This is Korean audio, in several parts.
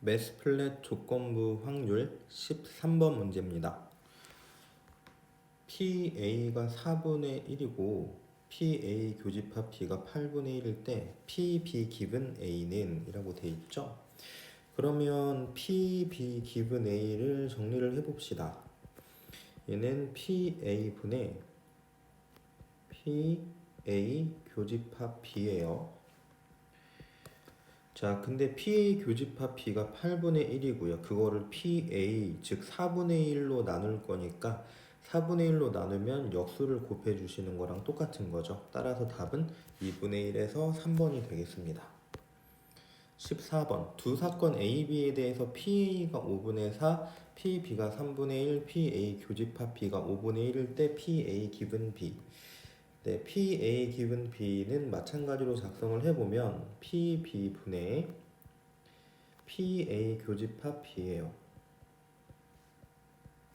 매스플랫 조건부 확률 13번 문제입니다. PA가 4분의 1이고 PA 교집합 B가 8분의 1일 때 PB 기분 A는 이라고 돼 있죠. 그러면 PB 기분 A를 정리를 해봅시다. 얘는 PA분의 PA 교집합 B예요. 자, 근데 PA 교집합 B가 8분의 1이고요. 그거를 PA, 즉 4분의 1로 나눌 거니까 4분의 1로 나누면 역수를 곱해 주시는 거랑 똑같은 거죠. 따라서 답은 2분의 1에서 3번이 되겠습니다. 14번. 두 사건 A, B에 대해서 PA가 5분의 4, PB가 3분의 1, PA 교집합 B가 5분의 1일 때 PA 기분 B. 네, PA 기분 B는 마찬가지로 작성을 해보면 PB 분의 PA 교집합 B예요.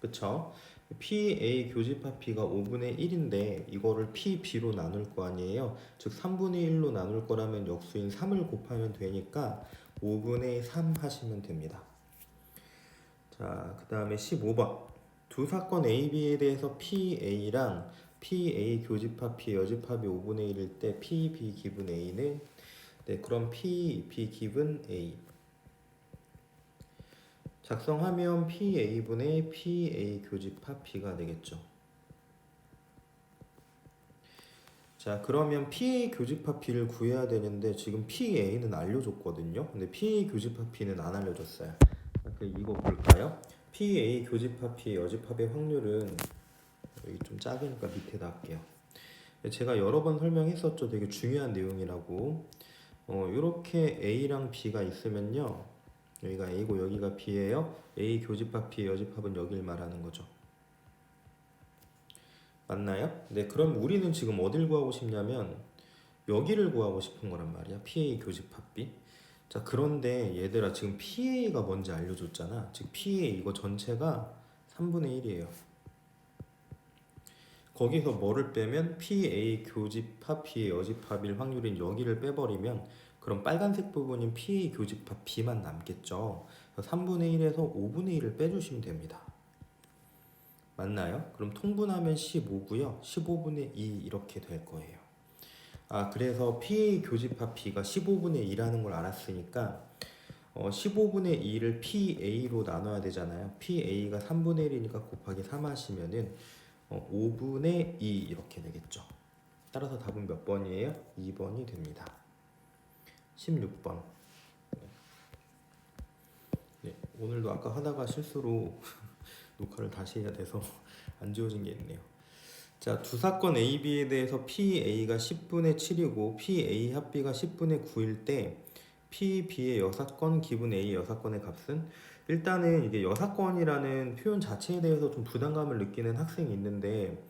그쵸? PA 교집합 B가 5분의 1인데 이거를 PB로 나눌 거 아니에요. 즉 3분의 1로 나눌 거라면 역수인 3을 곱하면 되니까 5분의 3 하시면 됩니다. 자, 그 다음에 15번. 두 사건 A, B에 대해서 PA랑 PA 교집합 P 여집합이 5분의 1일 때 PB 기분 A는 네, 그럼 PB 기분 A 작성하면 PA분의 PA 교집합 B가 되겠죠. 자, 그러면 PA 교집합 B를 구해야 되는데 지금 PA는 알려줬거든요. 근데 PA 교집합 B는 안 알려줬어요. 그 이거 볼까요? PA 교집합 B의 여집합의 확률은 여기 좀 작으니까 밑에다 할게요. 제가 여러 번 설명했었죠. 되게 중요한 내용이라고. 어, 이렇게 A랑 B가 있으면요. 여기가 A고 여기가 B예요. A 교집합 B의 여집합은 여길 말하는 거죠. 맞나요? 네, 그럼 우리는 지금 어딜 구하고 싶냐면 여기를 구하고 싶은 거란 말이야. PA 교집합 B. 자, 그런데 얘들아 지금 PA가 뭔지 알려줬잖아. 즉 PA 이거 전체가 3분의 1이에요. 거기서 뭐를 빼면 PA 교집합 B의 여집합일 확률인 여기를 빼버리면 그럼 빨간색 부분인 PA 교집합 B만 남겠죠. 3분의 1에서 5분의 1을 빼주시면 됩니다. 맞나요? 그럼 통분하면 15고요. 15분의 2 이렇게 될 거예요. 아 그래서 PA 교집합 B가 15분의 2라는 걸 알았으니까 어, 15분의 2를 PA로 나눠야 되잖아요. PA가 3분의 1이니까 곱하기 3 하시면은 어, 5분의 2 이렇게 되겠죠. 따라서 답은 몇 번이에요? 2번이 됩니다. 16번. 네, 오늘도 아까 하다가 실수로 녹화를 다시 해야 돼서 안 지워진 게 있네요. 자, 두 사건 A, B에 대해서 PA가 10분의 7이고 PA 합비가 10분의 9일 때 PB의 여사건 기분 A 여사건의 값은 일단은 이게 여사건이라는 표현 자체에 대해서 좀 부담감을 느끼는 학생이 있는데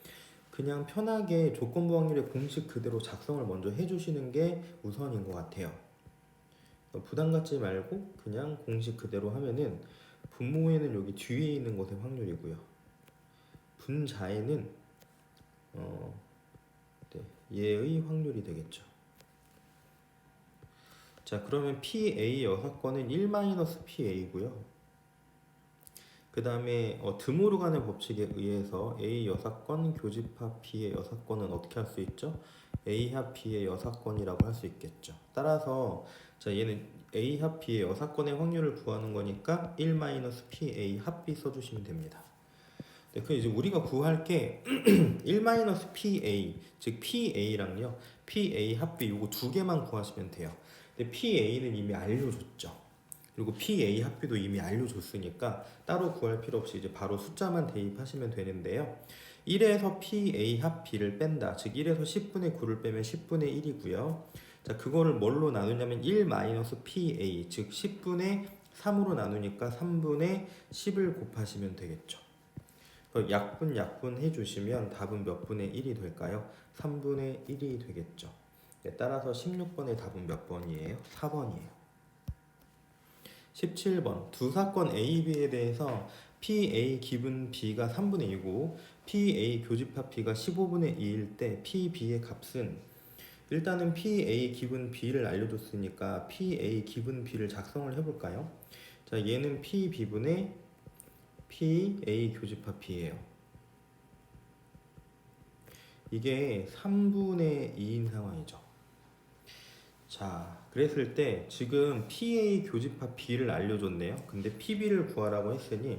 그냥 편하게 조건부 확률의 공식 그대로 작성을 먼저 해주시는 게 우선인 것 같아요. 부담 갖지 말고 그냥 공식 그대로 하면은 분모에는 여기 뒤에 있는 것의 확률이고요. 분자에는 어, 네, 얘의 확률이 되겠죠. 자, 그러면 PA 여사건은 1-PA고요. 그 다음에 어, 드모르간의 법칙에 의해서 A 여사건 교집합 B의 여사건은 어떻게 할 수 있죠? A 합 B의 여사건이라고 할 수 있겠죠. 따라서 자 얘는 A 합 B의 여사건의 확률을 구하는 거니까 1-PA 합 B 써주시면 됩니다. 네, 그 이제 우리가 구할 게 1-PA 즉 PA랑요 PA 합 B 요거 두 개만 구하시면 돼요. 근데 PA는 이미 알려줬죠. 그리고 PA 합비도 이미 알려줬으니까 따로 구할 필요 없이 이제 바로 숫자만 대입하시면 되는데요. 1에서 PA 합비를 뺀다. 즉 1에서 10분의 9를 빼면 10분의 1이고요. 자, 그거를 뭘로 나누냐면 1-PA 즉 10분의 3으로 나누니까 3분의 10을 곱하시면 되겠죠. 약분 약분 해주시면 답은 몇 분의 1이 될까요? 3분의 1이 되겠죠. 네, 따라서 16번의 답은 몇 번이에요? 4번이에요. 17번 두 사건 A, B에 대해서 PA 기분 B가 3분의 2고 PA 교집합 B가 15분의 2일 때 PB의 값은 일단은 PA 기분 B를 알려줬으니까 PA 기분 B를 작성을 해볼까요? 자, 얘는 P B분의 P A 교집합 B예요. 이게 3분의 2인 상황이죠. 자, 그랬을 때 지금 PA 교집합 B를 알려줬네요. 근데 PB를 구하라고 했으니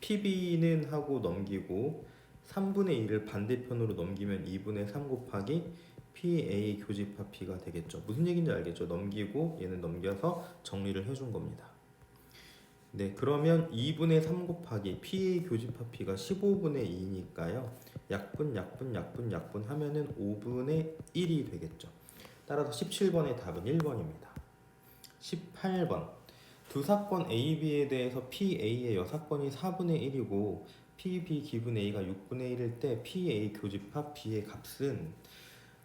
PB는 하고 넘기고 3분의 2를 반대편으로 넘기면 2분의 3 곱하기 PA 교집합 B가 되겠죠. 무슨 얘기인지 알겠죠? 넘기고 얘는 넘겨서 정리를 해준 겁니다. 네, 그러면 2분의 3 곱하기 PA 교집합 B가 15분의 2니까요. 약분, 약분, 약분, 약분 하면은 5분의 1이 되겠죠. 따라서 17번의 답은 1번입니다. 18번. 두 사건 A, B에 대해서 PA의 여사건이 4분의 1이고 PB 기분 A가 6분의 1일 때 PA 교집합 B의 값은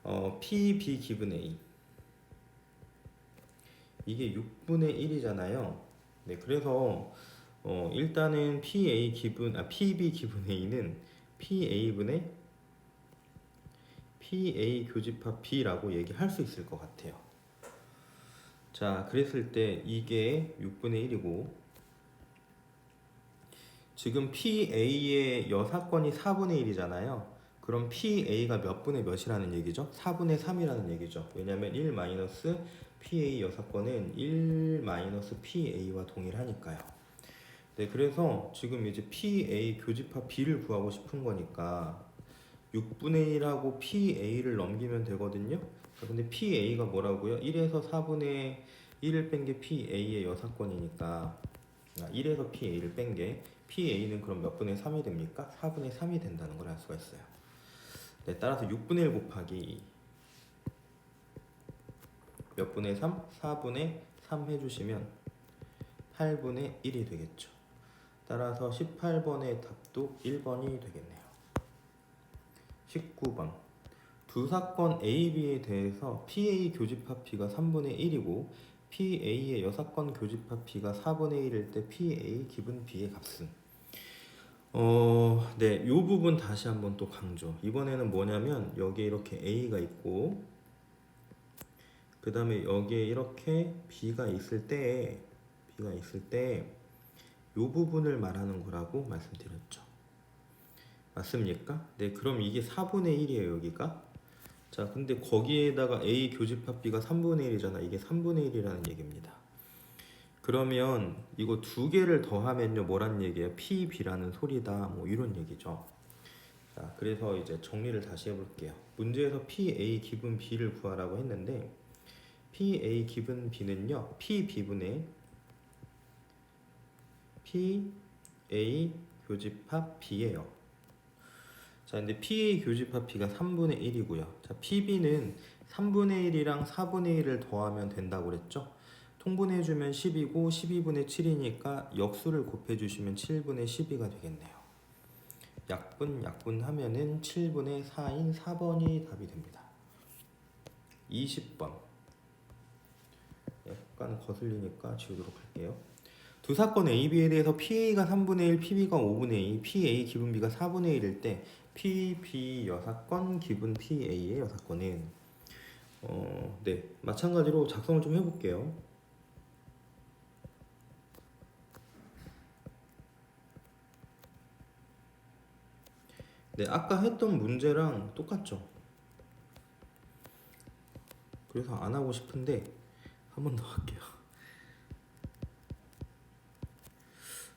어, PB 기분 A 이게 6분의 1이잖아요. 네, 그래서 어, 일단은 PA 기분 아 PB 기분 A는 PA분의 PA 교집합 B라고 얘기할 수 있을 것 같아요. 자, 그랬을 때 이게 6분의 1이고 지금 PA의 여사건이 4분의 1이잖아요. 그럼 PA가 몇 분의 몇이라는 얘기죠? 4분의 3이라는 얘기죠. 왜냐면 1 마이너스 PA 여사건은 1 마이너스 PA와 동일하니까요. 네, 그래서 지금 이제 PA 교집합 B를 구하고 싶은 거니까 6분의 1하고 PA를 넘기면 되거든요. 자, 근데 PA가 뭐라고요? 1에서 4분의 1을 뺀 게 PA의 여사건이니까 아, 1에서 PA를 뺀 게 PA는 그럼 몇 분의 3이 됩니까? 4분의 3이 된다는 걸 알 수가 있어요. 네, 따라서 6분의 1 곱하기 몇 분의 3? 4분의 3 해주시면 8분의 1이 되겠죠. 따라서 18번의 답도 1번이 되겠네요. 19번 두 사건 A, B에 대해서 PA 교집합 B가 3분의 1이고 PA의 여사건 교집합 B가 4분의 1일 때 PA 기분 B의 값은 어, 네, 요 부분 다시 한번 또 강조. 이번에는 뭐냐면 여기에 이렇게 A가 있고 그 다음에 여기에 이렇게 B가 있을 때 B가 있을 때 요 부분을 말하는 거라고 말씀드렸죠. 맞습니까? 네, 그럼 이게 4분의 1이에요, 여기가. 자, 근데 거기에다가 A 교집합 B가 3분의 1이잖아. 이게 3분의 1이라는 얘기입니다. 그러면 이거 두 개를 더하면요, 뭐란 얘기예요? P, B라는 소리다. 뭐 이런 얘기죠. 자, 그래서 이제 정리를 다시 해볼게요. 문제에서 P, A 기분 B를 구하라고 했는데 P, A 기분 B는요, P, B분의 P, A 교집합 B예요. 자, 근데 PA 교집합 B가 3분의 1이고요. 자, PB는 3분의 1이랑 4분의 1을 더하면 된다고 그랬죠? 통분해주면 10이고 12분의 7이니까 역수를 곱해주시면 7분의 12가 되겠네요. 약분, 약분 하면은 7분의 4인 4번이 답이 됩니다. 20번. 약간 거슬리니까 지우도록 할게요. 두 사건 A, B에 대해서 PA가 3분의 1, PB가 5분의 2, PA 기분 B가 4분의 1일 때 PB 여사건 기분 PA의 여사건은 어, 네 마찬가지로 작성을 좀 해볼게요. 네 아까 했던 문제랑 똑같죠. 그래서 안 하고 싶은데 한 번 더 할게요.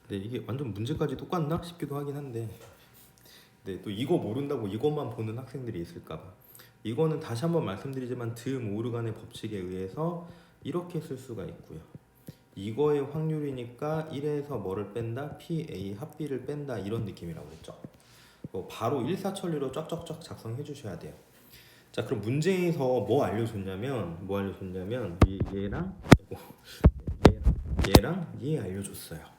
네 이게 완전 문제까지 똑같나 싶기도 하긴 한데 네, 또 이거 모른다고 이것만 보는 학생들이 있을까 봐. 이거는 다시 한번 말씀드리지만 드 모르간의 법칙에 의해서 이렇게 쓸 수가 있고요. 이거의 확률이니까 1에서 뭐를 뺀다? PA 합비를 뺀다 이런 느낌이라고 했죠. 뭐 바로 일사천리로 쫙쫙쫙 작성해 주셔야 돼요. 자 그럼 문제에서 뭐 알려줬냐면 뭐 알려줬냐면 얘랑 얘랑 얘 알려줬어요.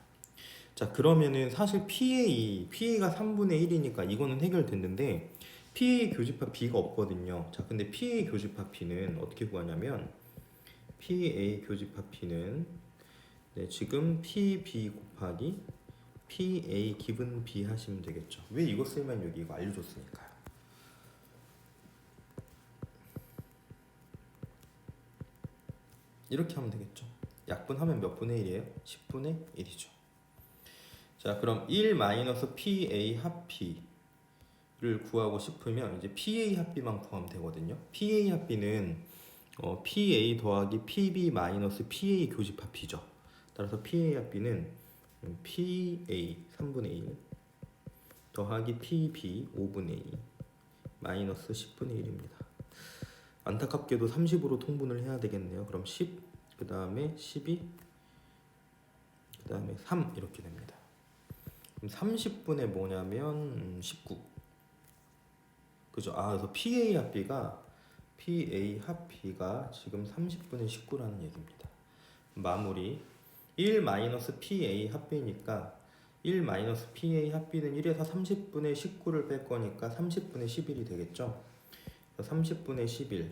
자 그러면은 사실 PA PA가 3분의 1이니까 이거는 해결됐는데 PA 교집합 B가 없거든요. 자 근데 PA 교집합 B는 어떻게 구하냐면 PA 교집합 B는 네, 지금 PB 곱하기 PA 기분 B 하시면 되겠죠. 왜 이거 쓰면 여기 이거 알려줬으니까요. 이렇게 하면 되겠죠. 약분하면 몇 분의 1이에요? 10분의 1이죠. 자, 그럼 1 마이너스 PA 합비를 구하고 싶으면 이제 PA 합비만 구하면 되거든요. PA 합비는 어, PA 더하기 PB 마이너스 PA 교집 합비죠. 따라서 PA 합비는 음, PA 3분의 1 더하기 PB 5분의 2 마이너스 10분의 1입니다. 안타깝게도 30으로 통분을 해야 되겠네요. 그럼 10, 그 다음에 12, 그 다음에 3 이렇게 됩니다. 그럼 30분의 뭐냐면 음, 19. 그죠? 아, 그래서 PA 합비가 PA 합비가 지금 30분의 19라는 얘기입니다. 마무리 1 마이너스 PA 합비니까 1 마이너스 PA 합비는 1에서 30분의 19를 뺄 거니까 30분의 11이 되겠죠? 30분의 11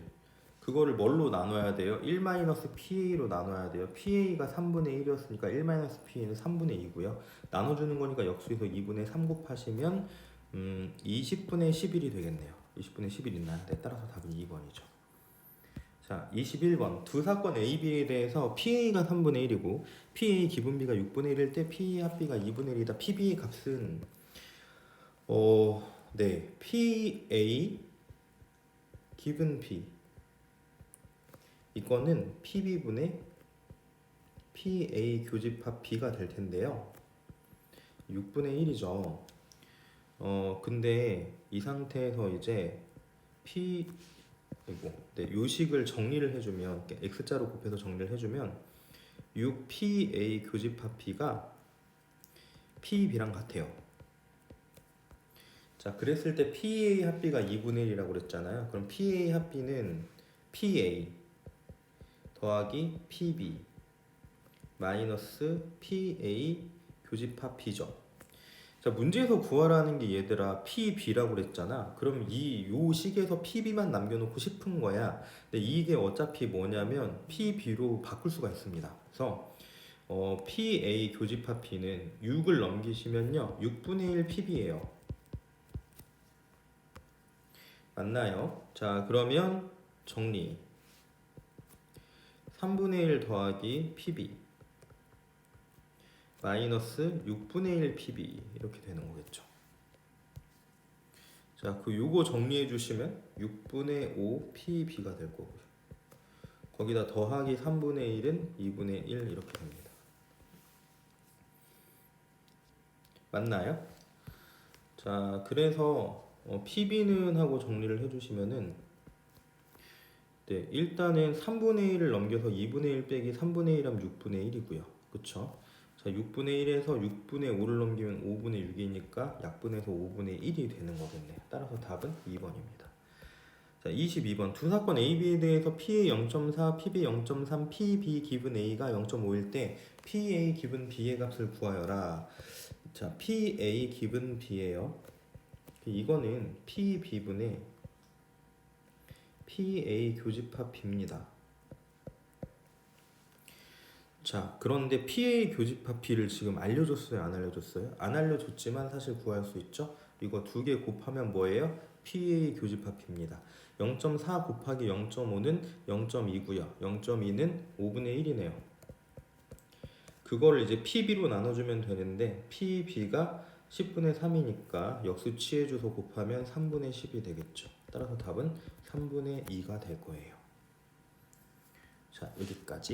그거를 뭘로 나눠야 돼요? 1 마이너스 PA로 나눠야 돼요. PA가 3분의 1이었으니까 1 마이너스 PA는 3분의 2고요. 나눠주는 거니까 역수에서 2분의 3 곱하시면 음, 20분의 11이 되겠네요. 20분의 11 있나요? 네, 따라서 답은 2번이죠. 자, 21번 두 사건 A, B에 대해서 PA가 3분의 1이고 PA 기분비가 6분의 1일 때 PA 합비가 2분의 1이다. PB의 값은 어, 네, PA 기분 B 이거는 PB분의 PA 교집합 B가 될 텐데요. 6분의 1이죠. 어, 근데 이 상태에서 이제 P 이고 네, 요식을 정리를 해주면 x자로 곱해서 정리를 해주면 6PA 교집합 B가 PB랑 같아요. 자, 그랬을 때 PA 합비가 2분의 1이라고 그랬잖아요. 그럼 PA 합비는 PA 더하기 PB 마이너스 PA 교집합 B죠. 자, 문제에서 구하라는 게 얘들아 PB라고 그랬잖아. 그럼 이 요 식에서 PB만 남겨놓고 싶은 거야. 근데 이게 어차피 뭐냐면 PB로 바꿀 수가 있습니다. 그래서 어, PA 교집합 B는 6을 넘기시면요. 6분의 1 PB예요. 맞나요? 자, 그러면 정리. 3분의 1 더하기 PB 마이너스 6분의 1 PB 이렇게 되는 거겠죠. 자, 그 요거 정리해 주시면 6분의 5 PB가 될 거고요. 거기다 더하기 3분의 1은 2분의 1 이렇게 됩니다. 맞나요? 자, 그래서 어, PB는 하고 정리를 해주시면은 네, 일단은 3분의 1을 넘겨서 2분의 1 빼기 3분의 1 하면 6분의 1이고요. 그쵸? 자, 6분의 1에서 6분의 5를 넘기면 5분의 6이니까 약분해서 5분의 1이 되는 거겠네요. 따라서 답은 2번입니다. 자, 22번 두 사건 A, B에 대해서 PA 0.4, PB 0.3, PB 기분 A가 0.5일 때 PA 기분 B의 값을 구하여라. 자, PA 기분 B예요. 이거는 PB분의 PA 교집합 B입니다. 자, 그런데 PA 교집합 B를 지금 알려줬어요? 안 알려줬어요? 안 알려줬지만 사실 구할 수 있죠? 이거 두 개 곱하면 뭐예요? PA 교집합 B입니다. 0.4 곱하기 0.5는 0.2고요. 0.2는 5분의 1이네요. 그거를 이제 PB로 나눠주면 되는데 PB가 10분의 3이니까 역수 취해줘서 곱하면 3분의 10이 되겠죠. 따라서 답은 3분의 2가 될 거예요. 자, 여기까지.